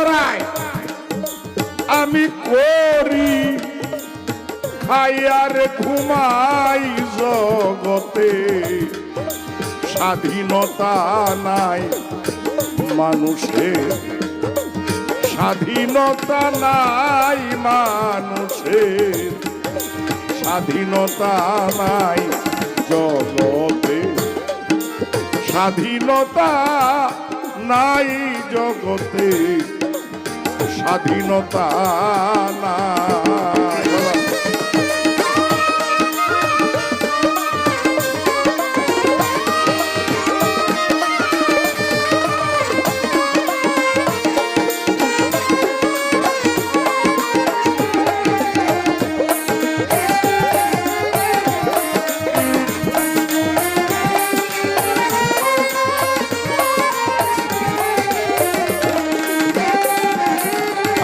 লড়াই। আমি করি, খাইয়ার ঘুমাই জগতে। স্বাধীনতা নাই মানুষের। স্বাধীনতা নাই মানুষের। স্বাধীনতা নাই জগতে। স্বাধীনতা নাই জগতে। স্বাধীনতা নাই।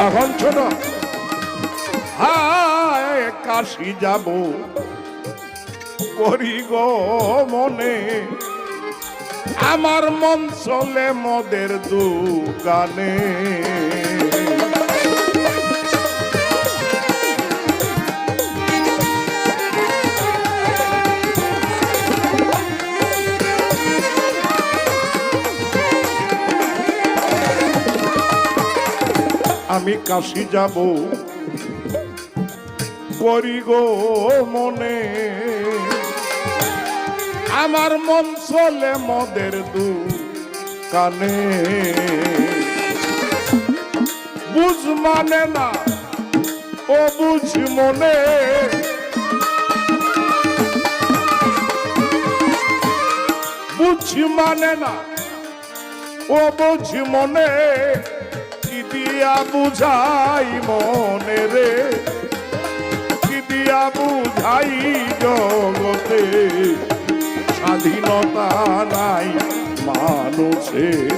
এখন ছোট কাশি যাব। করি গো মনে। আমার মন চলে মদের দু দোকানে। আমি কাশি যাব। করি গো মনে। আমার মন চলে মদের দু কানে বুঝ মানে না, ও বুঝ মনে। বুঝ মানে না, ও বুঝ মনে। দিয়া বুঝাই মনে রে, কি দিয়া বুঝাই জগতে? স্বাধীনতা নাই মানুষের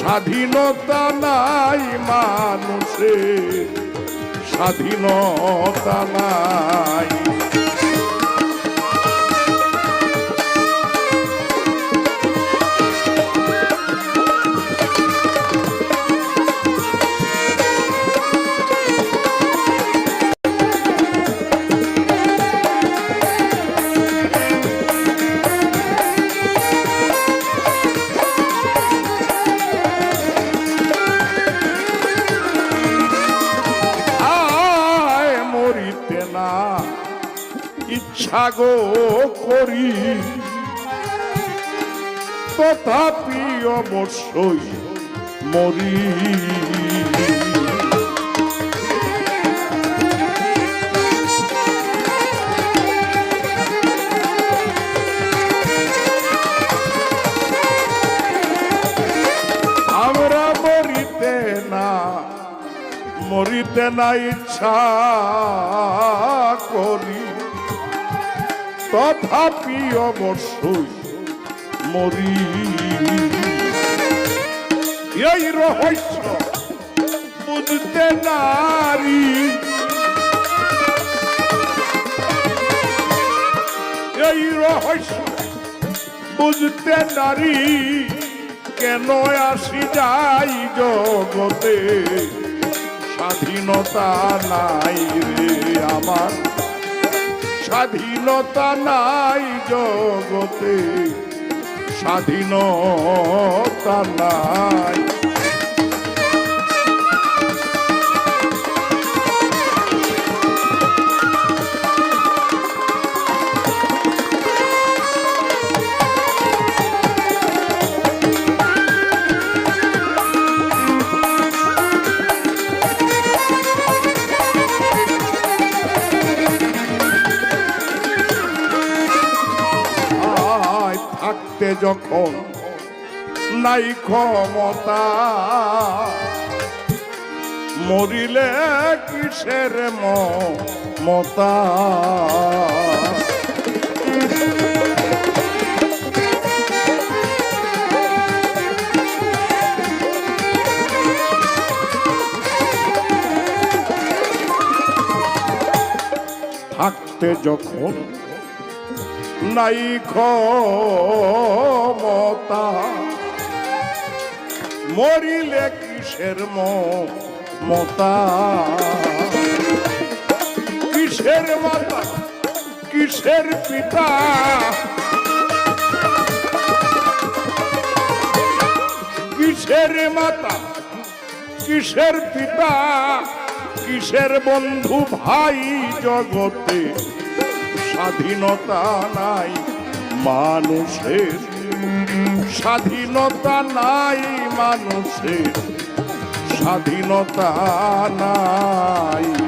স্বাধীনতা নাই মানুষের স্বাধীনতা নাই ইচ্ছা গো করি। তথাপি অবশ্যই মরি। আমরা মরিতে না মরিতে না ইচ্ছা করি। তথাপি অবশ্যই মরি। এই রহস্য বুঝতে নারী। এই রহস্য বুঝতে নারী, কেন আসি যাই জগতে? স্বাধীনতা নাই রে আমার। স্বাধীনতা নাই জগতে স্বাধীনতা নাই। যখন নাই ক্ষমতা মরিলে কিসের মতা থাকতে যখন নাই ক্ষমতা। মরিলে কিসের মতা কিসের মাতা? কিসের পিতা? কিসের মাতা? কিসের পিতা? কিসের বন্ধু ভাই জগতে স্বাধীনতা নাই মানুষের। স্বাধীনতা নাই মানুষের। স্বাধীনতা নাই।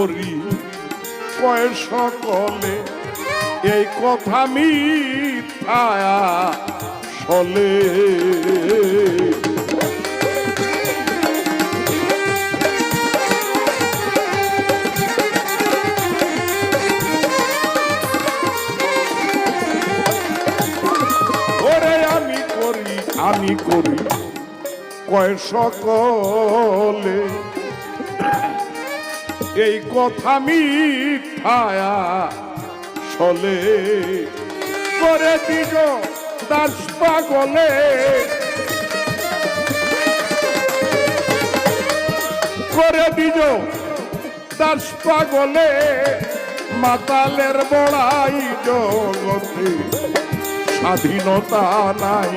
করি কয় সকলে এই কথা ওরে আমি আমি করি কয় সকলে। এই কথা মিথ্যায়া চলে করে দিল দাস পাগলে। করে দিল দাস পাগলে। মাতালের বড়াই জগতে স্বাধীনতা নাই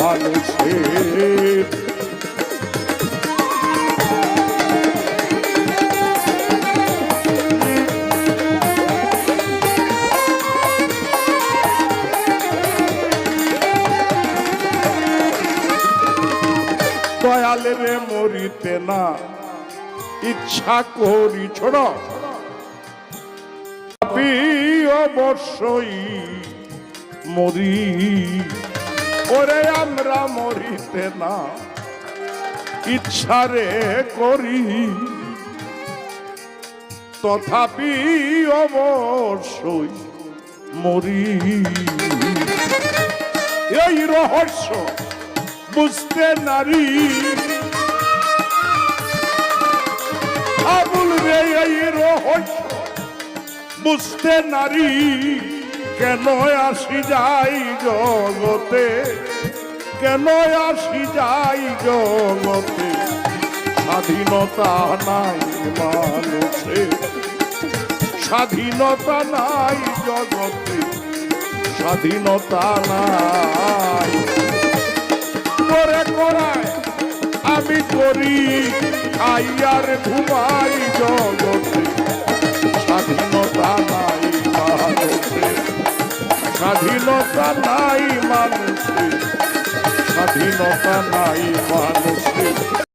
মানুষের। ইচ্ছা করি ছোড় অবশ্যই মরি, ওরে আমরা মরিতে না। ইচ্ছারে করি তথাপি অবশ্যই মরি। এই রহস্য বুঝতে নারী আবুল রে এই রহস্য বুঝতে নারী কেন আসি যাই জগতে? কেন আসি যাই জগতে? স্বাধীনতা নাই মানুষের স্বাধীনতা নাই জগতে। স্বাধীনতা নাই। করে করায় আমি করি আইয়ার ঘুমাই জগতে স্বাধীনতা নাই মানুষের স্বাধীনতা নাই মানুষে স্বাধীনতা নাই মানুষের